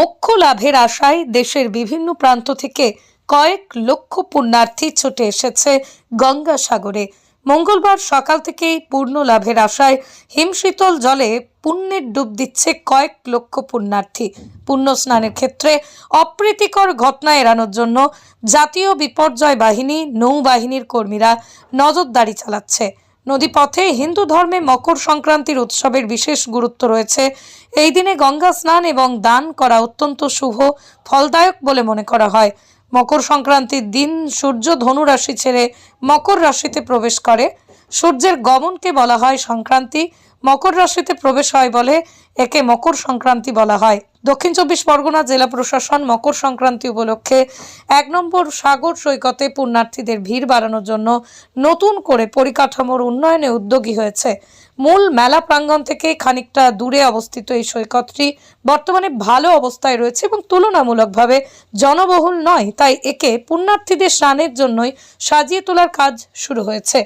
মোক্ষ লাভের আশায় দেশের বিভিন্ন প্রান্ত থেকে কয়েক লক্ষ পুণ্যার্থী ছুটে এসেছে গঙ্গাসাগরে। মঙ্গলবার সকাল থেকেই পূর্ণ লাভের আশায় হিমশীতল জলে পুণ্যের ডুব দিচ্ছে কয়েক লক্ষ পুণ্যার্থী। পুণ্য স্নানের ক্ষেত্রে অপ্রীতিকর ঘটনা এড়ানোর জন্য জাতীয় বিপর্যয় বাহিনী, নৌবাহিনীর কর্মীরা নজরদারি চালাচ্ছে। নদীপথে হিন্দু ধর্মে মকর সংক্রান্তির উৎসবের বিশেষ গুরুত্ব রয়েছে। এই দিনে গঙ্গা স্নান এবং দান করা অত্যন্ত শুভ, ফলদায়ক বলে মনে করা হয়। মকর সংক্রান্তির দিন সূর্য ধনু রাশি ছেড়ে মকর রাশিতে প্রবেশ করে। সূর্যের গমনকে বলা হয় সংক্রান্তি, মকর রাশিতে প্রবেশ হয় বলে একে মকর সংক্রান্তি বলা হয়। দক্ষিণ চব্বিশ পরগনা জেলা প্রশাসন মকর সংক্রান্তি উপলক্ষে এক নম্বর সাগর সৈকতে পুণ্যার্থীদের ভিড় বাড়ানোর জন্য নতুন করে পরিকাঠামোর উন্নয়নে উদ্যোগী হয়েছে। মূল মেলা প্রাঙ্গণ থেকে খানিকটা দূরে অবস্থিত এই সৈকতটি বর্তমানে ভালো অবস্থায় রয়েছে এবং তুলনামূলকভাবে জনবহুল নয়, তাই একে পুণ্যার্থীদের স্নানের জন্যই সাজিয়ে তোলার কাজ শুরু হয়েছে।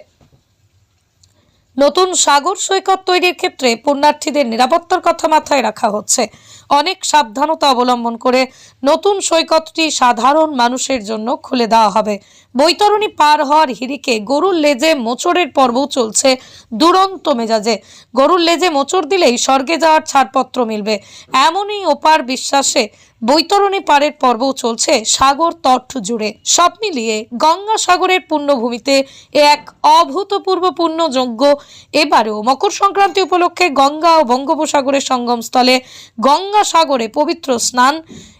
নতুন সাগর সৈকত তৈরির ক্ষেত্রে পুণ্যার্থীদের নিরাপত্তার কথা মাথায় রাখা হচ্ছে। অনেক সাবধানতা অবলম্বন করে নতুন সৈকতটি সাধারণ মানুষের জন্য খুলে দেওয়া হবে। বৈতরণী পার হওয়ার হিরিকে গরুর লেজে মোচড়ের পর্ব চলছে দুরন্ত মেজাজে। গরুর লেজে মোচড় দিলেই স্বর্গে যাওয়ার ছাড়পত্র মিলবে। এমনই ওপার বিশ্বাসে বৈতরণী পারের পর্বও চলছে সাগর তট জুড়ে। সব মিলিয়ে গঙ্গা সাগরের পুণ্যভূমিতে এ এক অভূতপূর্ব পুণ্যযজ্ঞ এবারেও মকর সংক্রান্তি উপলক্ষে গঙ্গা ও বঙ্গোপসাগরের সঙ্গমস্থলে গঙ্গা সাগরে পবিত্র স্নান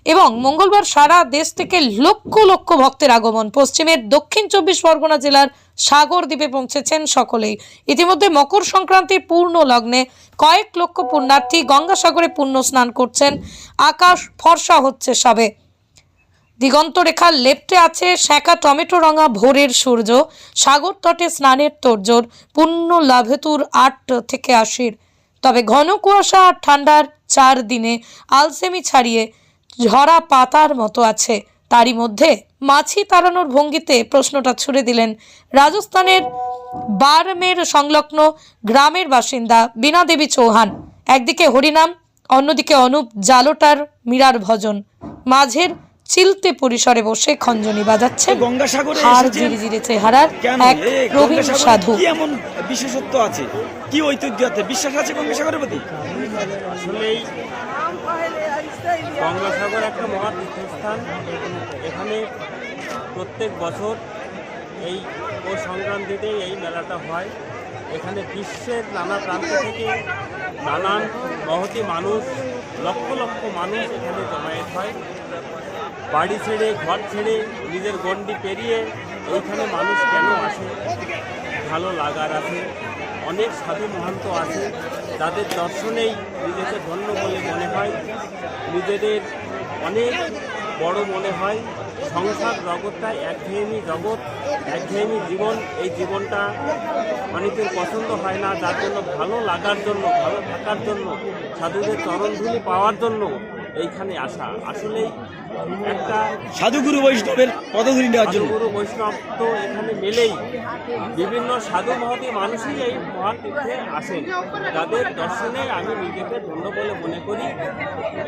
এবং মঙ্গলবার সারা দেশ থেকে লক্ষ লক্ষ ভক্তের আগমন। পশ্চিমের দক্ষিণ চব্বিশ পরগনা জেলার সাগর দ্বীপে পৌঁছেছেন সকলেই। ইতিমধ্যে মকর সংক্রান্তির পূর্ণ লগ্নে কয়েক লক্ষ পুণ্যার্থী গঙ্গাসাগরে পুণ্য স্নান করছেন। আকাশ ফর্সা হচ্ছে সবে। দিগন্ত রেখার লেপ্টে আছে শ্যাকা টমেটো রঙা ভোরের সূর্য। সাগর তটে স্নানের তোড়জোড়, পুণ্য লাভেতুর আট থেকে আশির। তবে ঘন কুয়াশা আর ঠান্ডার চার দিনে আলসেমি ছাড়িয়ে ঝরা পাতার মতো আছে। তারই মধ্যে মাছি তাড়ানোর ভঙ্গিতে প্রশ্নটা ছুড়ে দিলেন রাজস্থানের বারমের সংলগ্ন গ্রামের বাসিন্দা বীণা দেবী চৌহান। একদিকে হরিনাম অন্যদিকে অনুপ জালোটার মীরার ভজন। মাঝের চিলতে পরিসরে বসে খঞ্জনি বাজাচ্ছে। গঙ্গাসাগরে হার? জিরি জিরে চেহারার এক প্রবীণ সাধু। এমন বিশেষত্ব আছে? কি ঐতিহ্য আছে? বিশ্বাস আছে গঙ্গাসাগরের প্রতি? আসলেই গঙ্গাসাগর একটা মহা তীর্থস্থান। এখানে প্রত্যেক বছর এই ও সংক্রান্তিতে এই মেলাটা হয়। এখানে বিশ্বের নানা প্রান্ত থেকে নানান মহতি মানুষ, লক্ষ লক্ষ মানুষ এখানে জমায়েত হয়। বাড়ি ছেড়ে, ঘর ছেড়ে নিজের গণ্ডি পেরিয়ে এইখানে মানুষ কেন আসে? ভালো লাগার আছে। অনেক সাধু মহান্ত আছে। যাদের দর্শনেই নিজেকে ধন্য বলে মনে হয়। নিজেদের অনেক বড় মনে হয়। সংসার জগৎটা একঘেয়েমি জগৎ, একঘেয়েমি জীবন। এই জীবনটা অনেকের পছন্দ হয় না, যার জন্য ভালো লাগার জন্য, ভালো থাকার জন্য, সাধুদের চরণধুলি পাওয়ার জন্য এইখানে আসা। আসলেই একটা সাধুগুরু বৈষ্ণবের পদধূলি নেওয়ার জন্য সাধুগুরু বৈষ্ণব তো এখানে মেলেই বিভিন্ন সাধু মহতী মানুষই এই মহান তীর্থে আসেন যাদের দর্শনে আমি নিজেকে ধন্য বলে মনে করি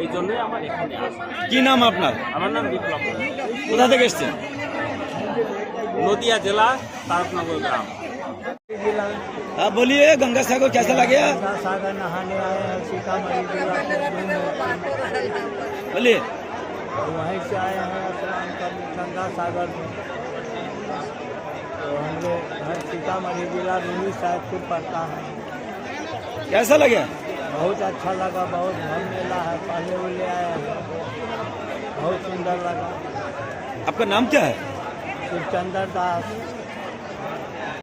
এই জন্যই আমার এখানে আসা কি নাম আপনার আমার নাম বিপ্লব কোথা থেকে এসছেন নদিয়া জেলা তারকনগর গ্রাম आप बोलिए गंगा सागर कैसा लगे गंगा सागर नहाने आए हैं सीतामढ़ी जिला के घूमने बोलिए तो वहीं से आए हैं स्नान करने गंगा सागर में। तो हम लोग घर सीतामढ़ी जिला रूही साहेबपुर पड़ता है। कैसा लगे? बहुत अच्छा लगा बहुत भर मेला है पहले उले आए हैं। बहुत सुंदर लगा। आपका नाम क्या है? शिवचंद्र दास।